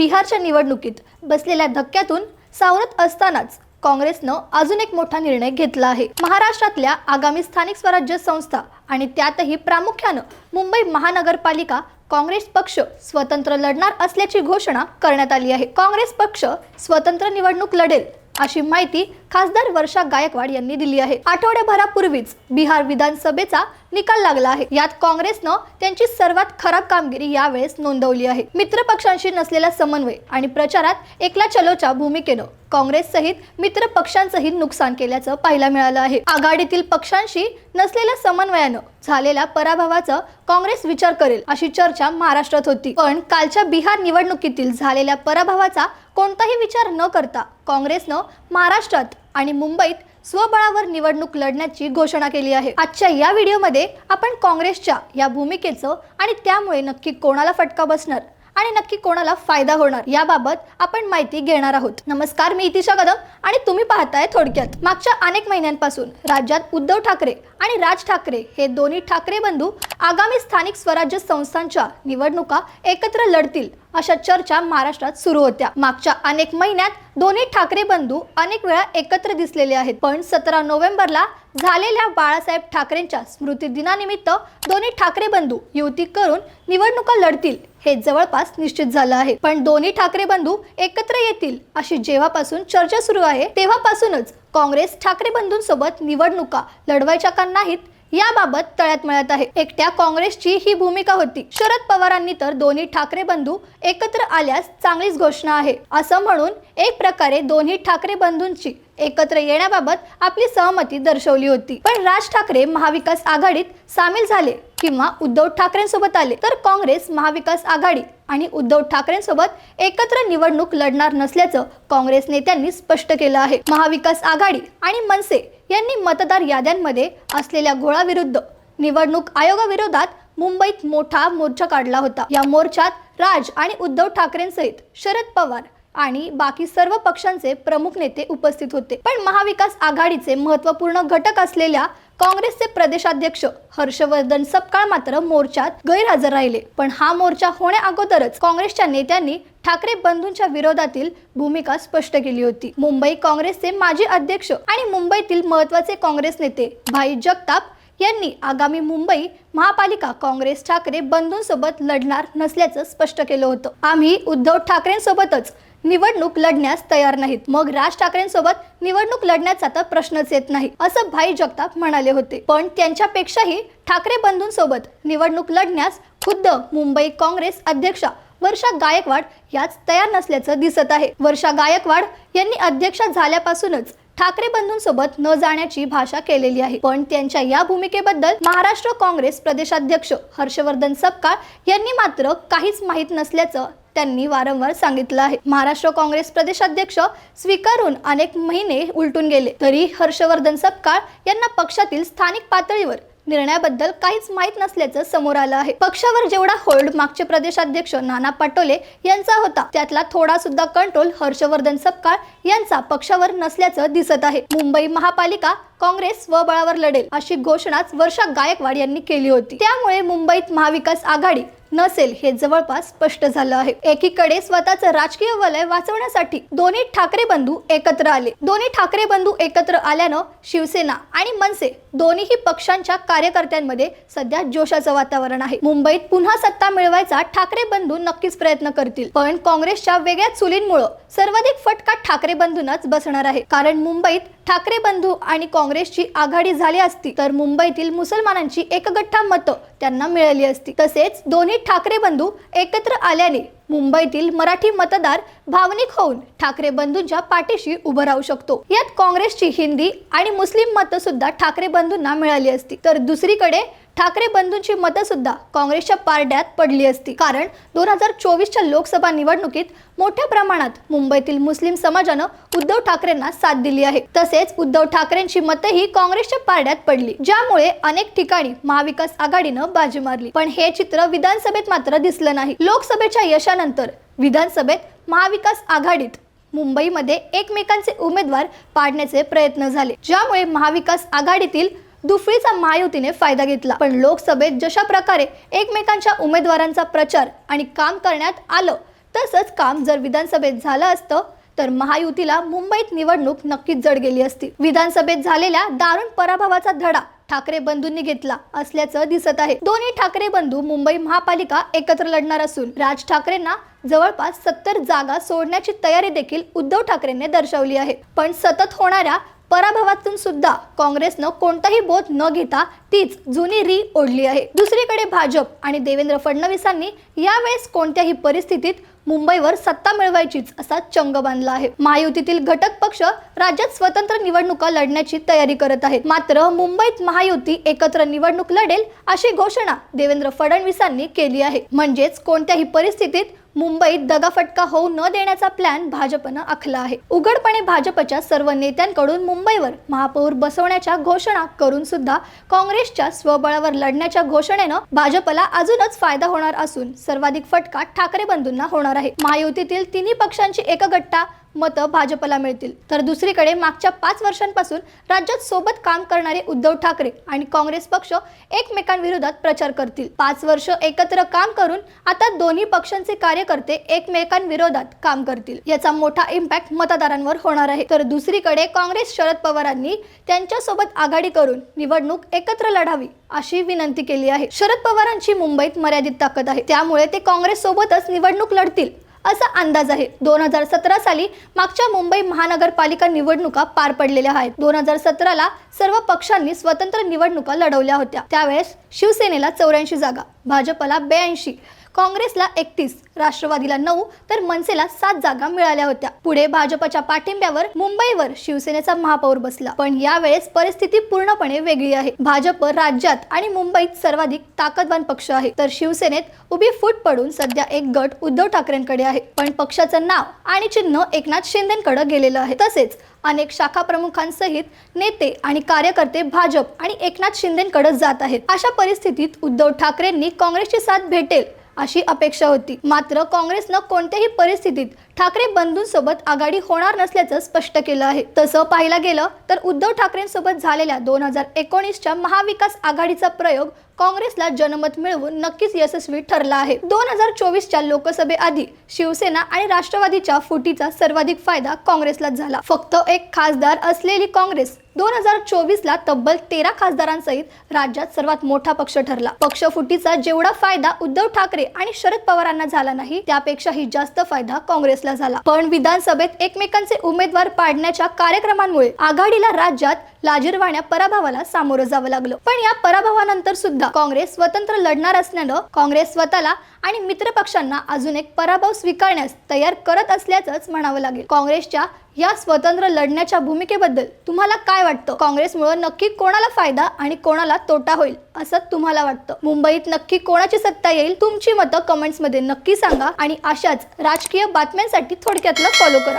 बिहारच्या निवडणुकीत बसलेल्या धक्क्यातून सावरत असतानाच काँग्रेसनं अजून एक मोठा निर्णय घेतला आहे. महाराष्ट्रातल्या आगामी स्थानिक स्वराज्य संस्था आणि त्यातही प्रामुख्यानं मुंबई महानगरपालिका काँग्रेस पक्ष स्वतंत्र लढणार असल्याची घोषणा करण्यात आली आहे. काँग्रेस पक्ष स्वतंत्र निवडणूक लढेल अशी माहिती खासदार वर्षा गायकवाड यांनी दिली आहे. आठवड्याभरापूर्वीच बिहार विधानसभेचा निकाल लागला आहे. यात काँग्रेसनं त्यांची सर्वात खराब कामगिरी यावेळेस नोंदवली आहे. मित्र पक्षांशी नसलेला समन्वय आणि प्रचारात एकला चलोच्या भूमिकेनं काँग्रेस सहित मित्र पक्षांचंही नुकसान केल्याचं पाहायला मिळालं आहे. आघाडीतील पक्षांशी नसलेल्या समन्वयानं झालेल्या पराभवाचं काँग्रेस विचार करेल अशी चर्चा महाराष्ट्रात होती. पण कालच्या बिहार निवडणुकीतील झालेल्या पराभवाचा कोणताही विचार न करता काँग्रेसनं महाराष्ट्रात आणि मुंबईत स्वबळावर निवडणूक लढण्याची घोषणा केली आहे. आजच्या या व्हिडिओमध्ये आपण काँग्रेसच्या या भूमिकेचं आणि त्यामुळे नक्की कोणाला फटका बसणार आणि नक्की कोणाला फायदा होणार याबाबत आपण माहिती घेणार आहोत. नमस्कार मी इतिशा कदम आणि तुम्ही पाहताय थोडक्यात. मागच्या अनेक महिन्यांपासून राज्यात उद्धव ठाकरे आणि राज ठाकरे हे दोन्ही ठाकरे बंधू आगामी स्थानिक स्वराज्य संस्थांच्या निवडणुका एकत्र लढतील अशा चर्चा महाराष्ट्रात सुरू होत्या. मागच्या अनेक महिन्यात दोन्ही ठाकरे बंधू अनेक वेळा एकत्र दिसलेले आहेत. पण सतरा नोव्हेंबरला झालेल्या बाळासाहेब ठाकरेंच्या स्मृती दिनानिमित्त दोन्ही ठाकरे बंधू युती करून निवडणुका लढतील हे जवळपास निश्चित झालं आहे. पण दोन्ही ठाकरे बंधू एकत्र येतील अशी जेव्हापासून चर्चा सुरू आहे तेव्हापासूनच काँग्रेस ठाकरे बंधूंसोबत निवडणुका लढवायच्या का नाहीत याबाबत तळ्यात मिळत आहे. एकट्या काँग्रेसची ही भूमिका होती. शरद पवारांनी तर दोन्ही ठाकरे बंधू एकत्र आल्यास चांगलीच घोषणा आहे. असं म्हणून एक प्रकारे दोन्ही ठाकरे बंधूंची एकत्र येण्याबाबत आपली सहमती दर्शवली होती. पण राज ठाकरे महाविकास आघाडीत सामील झाले किंवा उद्धव ठाकरेंसोबत आले तर काँग्रेस महाविकास आघाडी आणि उद्धव ठाकरेंसोबत एकत्र निवडणूक लढणार नसल्याचं काँग्रेस नेत्यांनी स्पष्ट केलं आहे. महाविकास आघाडी आणि मनसे यांनी मतदार याद्यांमध्ये असलेल्या घोळाविरुद्ध निवडणूक आयोगाविरोधात मुंबईत मोठा मोर्चा काढला होता. या मोर्चात राज आणि उद्धव ठाकरेंसहित शरद पवार आणि बाकी सर्व पक्षांचे प्रमुख नेते उपस्थित होते. पण महाविकास आघाडीचे महत्त्वपूर्ण घटक असलेल्या काँग्रेसचे प्रदेशाध्यक्ष हर्षवर्धन सपकाळ मात्र मोर्चात गैरहजर राहिले. पण हा मोर्चा होण्या अगोदरच काँग्रेसच्या नेत्यांनी ठाकरे बंधूंच्या विरोधातील भूमिका स्पष्ट केली होती. मुंबई काँग्रेसचे माजी अध्यक्ष आणि मुंबईतील महत्त्वाचे काँग्रेस नेते भाई जगताप यांनी आगामी मुंबई महापालिका काँग्रेस ठाकरे बंधूंसोबत लढणार नसल्याचं स्पष्ट केलं होतं. आम्ही उद्धव ठाकरेंसोबतच निवडणूक लढण्यास तयार नाहीत. मग राज ठाकरेंसोबत निवडणूक लढण्याचा तर प्रश्नच येत नाही असं भाई जगताप म्हणाले होते. पण त्यांच्यापेक्षाही ठाकरे बंधूंसोबत निवडणूक लढण्यास खुद्द मुंबई काँग्रेस अध्यक्षा वर्षा गायकवाड याच तयार नसल्याचं दिसत आहे. वर्षा गायकवाड यांनी अध्यक्षा झाल्यापासूनच ठाकरे बंधूंसोबत न जाण्याची भाषा केलेली आहे. पण त्यांच्या या भूमिकेबद्दल महाराष्ट्र काँग्रेस प्रदेशाध्यक्ष हर्षवर्धन सपकाळ यांनी मात्र काहीच माहीत नसल्याचं त्यांनी वारंवार सांगितलं आहे. महाराष्ट्र काँग्रेस प्रदेशाध्यक्ष स्वीकारून अनेक महिने उलटून गेले. तरी हर्षवर्धन सपकाळ यांना पक्षातील स्थानिक पातळीवर निर्णयाबद्दल काहीच माहीत नसल्याचं समोर आलं आहे. पक्षावर जेवढा होल्ड मागचे प्रदेशाध्यक्ष नाना पटोले यांचा होता त्यातला थोडा सुद्धा कंट्रोल हर्षवर्धन सपकाळ यांचा पक्षावर नसल्याचं दिसत आहे. मुंबई महापालिका काँग्रेस स्वबळावर लढेल अशी घोषणाच वर्षा गायकवाड यांनी केली होती. त्यामुळे मुंबईत महाविकास आघाडी नसेल हे जवळपास स्पष्ट झालं आहे. एकीकडे स्वतःचं राजकीय वलय वाचवण्यासाठी दोन्ही ठाकरे बंधू एकत्र आले. दोन्ही ठाकरे बंधू एकत्र आल्यानं शिवसेना आणि मनसे दोन्हीही पक्षांच्या कार्यकर्त्यांमध्ये सध्या जोशाचं वातावरण आहे. मुंबईत पुन्हा सत्ता मिळवायचा ठाकरे बंधू नक्कीच प्रयत्न करतील. पण काँग्रेसच्या वेगळ्या चुलींमुळे सर्वाधिक फटका ठाकरे बंधूंनाच बसणार आहे. कारण मुंबईत ठाकरे बंधू आणि काँग्रेसची आघाडी झाली असती तर मुंबईतील मुसलमानांची एकगठ्ठा मतं त्यांना मिळाली असती. तसेच दोन्ही ठाकरे बंधू एकत्र आल्याने मुंबईतील मराठी मतदार भावनिक होऊन ठाकरे बंधूंच्या पाठीशी उभं राहू शकतो. यात काँग्रेसची हिंदी आणि मुस्लिम मतं सुद्धा ठाकरे बंधूंना मिळाली असती. तर दुसरीकडे ठाकरे बंधूंची मतं सुद्धा काँग्रेसच्या पारड्यात पडली असती. कारण दोन हजार चोवीसच्या लोकसभा निवडणुकीत मोठ्या प्रमाणात मुंबईतील मुस्लिम समाजानं उद्धव ठाकरेंना साथ दिली आहे. तसेच उद्धव ठाकरेंची मतंही काँग्रेसच्या पारड्यात पडली. ज्यामुळे अनेक ठिकाणी महाविकास आघाडीनं बाजी मारली. पण हे चित्र विधानसभेत मात्र दिसलं नाही. लोकसभेच्या यशानंतर विधानसभेत महाविकास आघाडीत मुंबईमध्ये एकमेकांचे उमेदवार पाडण्याचे प्रयत्न झाले. ज्यामुळे महाविकास आघाडीतील दुफळीचा महायुतीने फायदा घेतला. पण लोकसभेत जशा प्रकारे एकमेकांच्या उमेदवारांचा प्रचार आणि काम करण्यात आलं तसंच काम जर विधानसभेत झालं असतं तर महायुतीला मुंबईत निवडणूक नक्कीच जड गेली असती. विधानसभेत झालेल्या दारुण पराभवाचा धडा ठाकरे बंधूंनी घेतला असल्याचं दिसत आहे. दोन्ही ठाकरे बंधू मुंबई महापालिका एकत्र लढणार असून राज ठाकरेंना जवळपास सत्तर जागा सोडण्याची तयारी देखील उद्धव ठाकरेंनी दर्शवली आहे. पण सतत होणाऱ्या पराभवातून सुद्धा काँग्रेसनं कोणताही बोध न घेता तीच जुनी री ओढली आहे. दुसरीकडे भाजप आणि देवेंद्र फडणवीसांनी यावेळेस कोणत्याही परिस्थितीत मुंबईवर सत्ता मिळवायचीच असा चंग बांधला आहे. महायुतीतील घटक पक्ष राज्यात स्वतंत्र निवडणुका लढण्याची तयारी करत आहेत. मात्र मुंबईत महायुती एकत्र निवडणूक लढेल अशी घोषणा देवेंद्र फडणवीसांनी केली आहे. म्हणजेच कोणत्याही परिस्थितीत मुंबईत दगाफटका होऊ न देण्याचा प्लॅन भाजपनं आखला आहे. उघडपणे भाजपच्या सर्व नेत्यांकडून मुंबईवर महापौर बसवण्याच्या घोषणा करून सुद्धा काँग्रेस काँग्रेसच्या स्वबळावर लढण्याच्या घोषणेनं भाजपला अजूनच फायदा होणार असून सर्वाधिक फटका ठाकरे बंधूंना होणार आहे. महायुतीतील तिन्ही पक्षांची एकगट्टा मतं भाजपला मिळतील. तर दुसरीकडे मागच्या पाच वर्षांपासून राज्यात सोबत काम करणारे उद्धव ठाकरे आणि काँग्रेस पक्ष एकमेकांविरोधात प्रचार करतील. पाच वर्ष एकत्र काम करून आता दोन्ही पक्षांचे कार्यकर्ते एकमेकांविरोधात काम करतील. याचा मोठा इम्पॅक्ट मतदारांवर होणार आहे. तर दुसरीकडे काँग्रेस शरद पवारांनी त्यांच्यासोबत आघाडी करून निवडणूक एकत्र लढावी अशी विनंती केली आहे. शरद पवारांची मुंबईत मर्यादित ताकद आहे. त्यामुळे ते काँग्रेस सोबतच निवडणूक लढतील. असा अंदाज आहे. दोन हजार सतरा साली मागच्या मुंबई महानगरपालिका निवडणुका पार पडलेल्या आहेत. दोन हजार सतराला सर्व पक्षांनी स्वतंत्र निवडणुका लढवल्या होत्या. त्यावेळेस शिवसेनेला चौऱ्याऐंशी जागा भाजपला ब्याऐंशी. काँग्रेसला एकतीस राष्ट्रवादीला नऊ तर मनसेला सात जागा मिळाल्या होत्या. पुढे भाजपच्या पाठिंब्यावर मुंबईवर शिवसेनेचा महापौर बसला. पण यावेळेस परिस्थिती पूर्णपणे वेगळी आहे. भाजप राज्यात आणि मुंबईत सर्वाधिक ताकदवान पक्ष आहे. तर शिवसेनेत उभी फूट पडून सध्या एक गट उद्धव ठाकरेंकडे आहे. पण पक्षाचं नाव आणि चिन्ह एकनाथ शिंदेकडे गेलेलं आहे. तसेच अनेक शाखा प्रमुखांसहित नेते आणि कार्यकर्ते भाजप आणि एकनाथ शिंदेकडे जात आहेत. अशा परिस्थितीत उद्धव ठाकरेंनी काँग्रेसची साथ भेटेल अशी अपेक्षा होती. मात्र काँग्रेसनं कोणत्याही परिस्थितीत ठाकरे बंधूंसोबत आघाडी होणार नसल्याचं स्पष्ट केलं आहे. तसं पाहायला गेलं तर उद्धव ठाकरेंसोबत झालेल्या दोन हजार एकोणीसच्या महाविकास आघाडीचा प्रयोग काँग्रेसला जनमत मिळवून नक्कीच यशस्वी ठरला आहे. दोन हजार चोवीसच्या लोकसभेआधी शिवसेना आणि राष्ट्रवादीच्या फुटीचा सर्वाधिक फायदा काँग्रेसलाच झाला. फक्त एक खासदार असलेली काँग्रेस दोन हजार चोवीसला तब्बल तेरा खासदारांसहित राज्यात सर्वात मोठा पक्ष ठरला. पक्ष फुटीचा जेवढा फायदा उद्धव ठाकरे आणि शरद पवारांना झाला नाही त्यापेक्षाही जास्त फायदा काँग्रेसला झाला. पण विधानसभेत एकमेकांचे उमेदवार पाडण्याच्या कार्यक्रमांमुळे आघाडीला राज्यात लाजीरवाण्या पराभवाला सामोरं जावं लागलं. पण या पराभवानंतर सुद्धा काँग्रेस स्वतंत्र लढणार असल्यानं काँग्रेस स्वतःला आणि मित्र पक्षांना अजून एक पराभव स्वीकारण्यास तयार करत असल्याचंच म्हणावं लागेल. काँग्रेसच्या या स्वतंत्र लढण्याच्या भूमिकेबद्दल तुम्हाला काय वाटतं? काँग्रेसमुळे नक्की कोणाला फायदा आणि कोणाला तोटा होईल असं तुम्हाला वाटतं? मुंबईत नक्की कोणाची सत्ता येईल? तुमची मतं कमेंट्समध्ये नक्की सांगा आणि अशाच राजकीय बातम्यांसाठी थोडक्यातलं फॉलो करा.